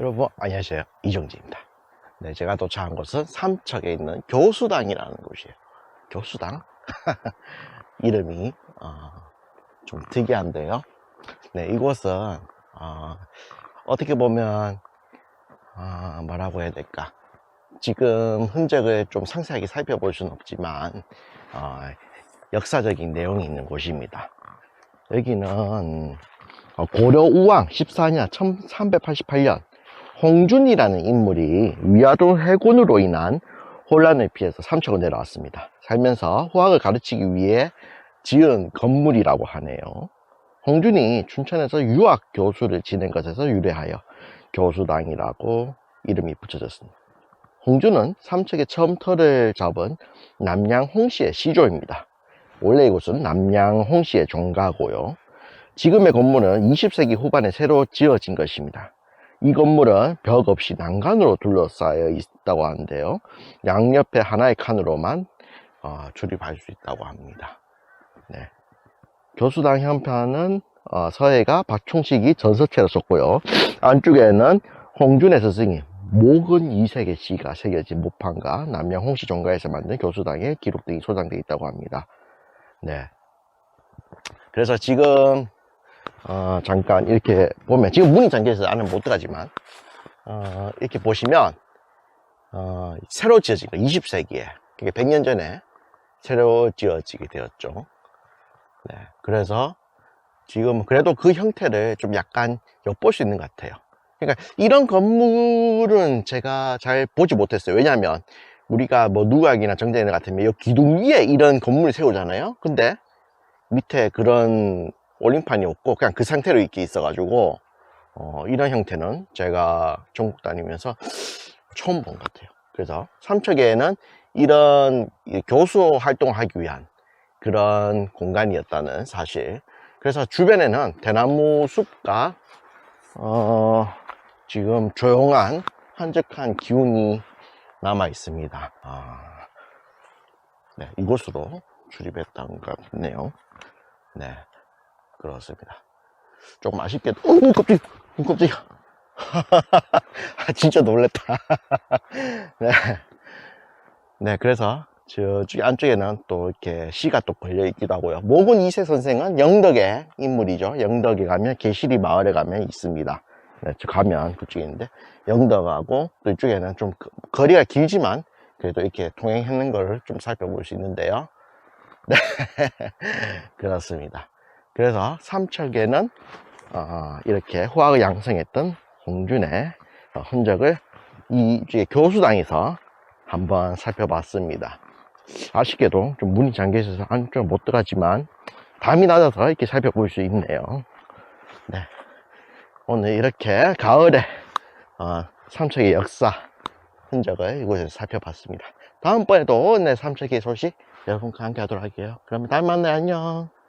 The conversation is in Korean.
여러분 안녕하세요. 이정지입니다. 네 제가 도착한 곳은 삼척에 있는 교수당이라는 곳이에요. 교수당? 이름이 어, 좀 특이한데요. 네 이곳은 어, 떻게 보면 어, 뭐라고 해야 될까? 지금 흔적을 좀 상세하게 살펴볼 수는 없지만 어, 역사적인 내용이 있는 곳입니다. 여기는 어, 고려 우왕 14년 1388년 홍준이라는 인물이 위화동 해군으로 인한 혼란을 피해서 삼척을 내려왔습니다. 살면서 후학을 가르치기 위해 지은 건물이라고 하네요. 홍준이 춘천에서 유학 교수를 지낸 것에서 유래하여 교수당이라고 이름이 붙여졌습니다. 홍준은 삼척에 처음 터를 잡은 남양 홍씨의 시조입니다. 원래 이곳은 남양 홍씨의 종가고요. 지금의 건물은 20세기 후반에 새로 지어진 것입니다. 이 건물은 벽 없이 난간으로 둘러싸여 있다고 하는데요. 양옆에 하나의 칸으로만 어, 출입할 수 있다고 합니다. 네. 교수당 현판은 어, 서해가 박총식이 전서체로 썼고요. 안쪽에는 홍준의 스승이 목은 이색의 시가 새겨진 모판과 남양 홍씨 종가에서 만든 교수당의 기록 등이 소장되어 있다고 합니다. 네. 그래서 지금 어, 잠깐 이렇게 보면 지금 문이 잠겨 있어서 안에 못 들어가지만 어, 이렇게 보시면 어, 새로 지어진 거 20세기에 그게 100년 전에 새로 지어지게 되었죠. 네, 그래서 지금 그래도 그 형태를 좀 약간 엿볼 수 있는 것 같아요. 그러니까 이런 건물은 제가 잘 보지 못했어요. 왜냐하면 우리가 뭐 누각이나 정자인 같으면 이 기둥 위에 이런 건물을 세우잖아요. 근데 밑에 그런 올림판이 없고 그냥 그 상태로 이렇게 있어가지고 어, 이런 형태는 제가 전국 다니면서 처음 본 것 같아요. 그래서 삼척에는 이런 이 교수 활동을 하기 위한 그런 공간이었다는 사실. 그래서 주변에는 대나무 숲과 어, 지금 조용한 한적한 기운이 남아 있습니다. 아, 네, 이곳으로 출입했던 것 같네요. 네. 그렇습니다. 조금 아쉽게도, 어, 깜짝이야, 어, 깜짝이야. 아, 진짜 놀랬다. 네. 네, 그래서 저쪽 안쪽에는 또 이렇게 시가 또 걸려 있기도 하고요. 모근 이세 선생은 영덕의 인물이죠. 영덕에 가면 개시리 마을에 가면 있습니다. 네, 저 가면 그쪽에 있는데 영덕하고 또 이쪽에는 좀 거- 거리가 길지만 그래도 이렇게 통행하는 걸 좀 살펴볼 수 있는데요. 네, 그렇습니다. 그래서 삼척에는 어, 이렇게 후학을 양성했던 홍준의 어, 흔적을 이 교수당에서 한번 살펴봤습니다. 아쉽게도 좀 문이 잠겨 있어서 안쪽 못 들어가지만 담이 낮아서 이렇게 살펴볼 수 있네요. 네. 오늘 이렇게 가을에 어, 삼척의 역사 흔적을 이곳에서 살펴봤습니다. 다음번에도 내 삼척의 소식 여러분과 함께 하도록 할게요. 그러면 다음에 만나요. 안녕.